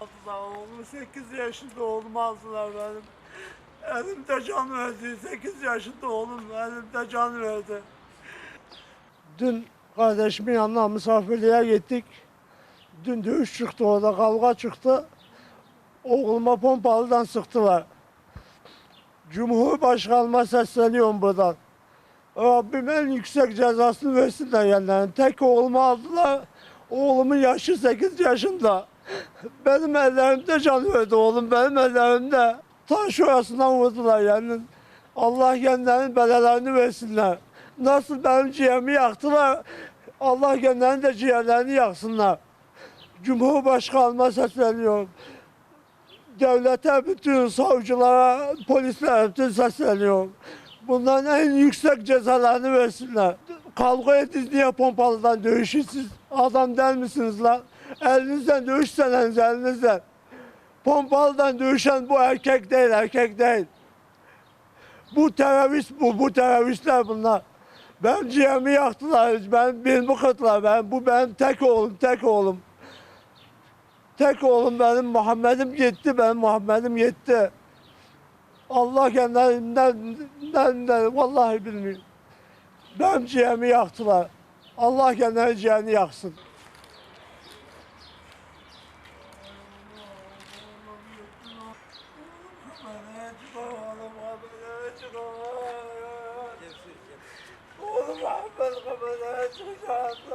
Oğlumu 8 yaşında oğlumu aldılar benim. Elimde can verdi. 8 yaşında oğlum elimde can verdi. Dün kardeşimin yanına misafirliğe gittik. Dün dövüş çıktı orada kavga çıktı. Oğluma pompalıdan sıktılar. Cumhurbaşkanıma sesleniyorum buradan. Rabbim en yüksek cezasını versinler yerlerine. Tek oğlumu aldılar. Oğlumun yaşı 8 yaşında. Benim ellerimde can verdi oğlum benim ellerimde. Ta şurasından vurdular yani. Allah kendilerinin belelerini versinler. Nasıl benim ciğerimi yaktılar. Allah kendilerinin de ciğerlerini yaksınlar. Cumhurbaşkanıma sesleniyorum. Devlete, bütün savcılara, polislere bütün sesleniyorum. Bunların en yüksek cezalarını versinler. Kavga ettiniz niye pompalıdan dövüşürsünüz? Adam değil misiniz lan? Elinizden dövüşseniz elinizden. Pompalıdan dövüşen bu erkek değil, erkek değil. Bu terörist bu, bu teröristler bunlar. Ben ciğerimi yaktılar, ben beni kırdılar, ben, bu benim tek oğlum, tek oğlum. Tek oğlum benim Muhammed'im gitti, benim Muhammed'im gitti. Allah kendilerinden de vallahi bilmiyorum. Benim ciğerimi yaktılar. Allah kendilerinin ciğerini yaksın. Oğlum Ahmet kameraya çıkacaktı.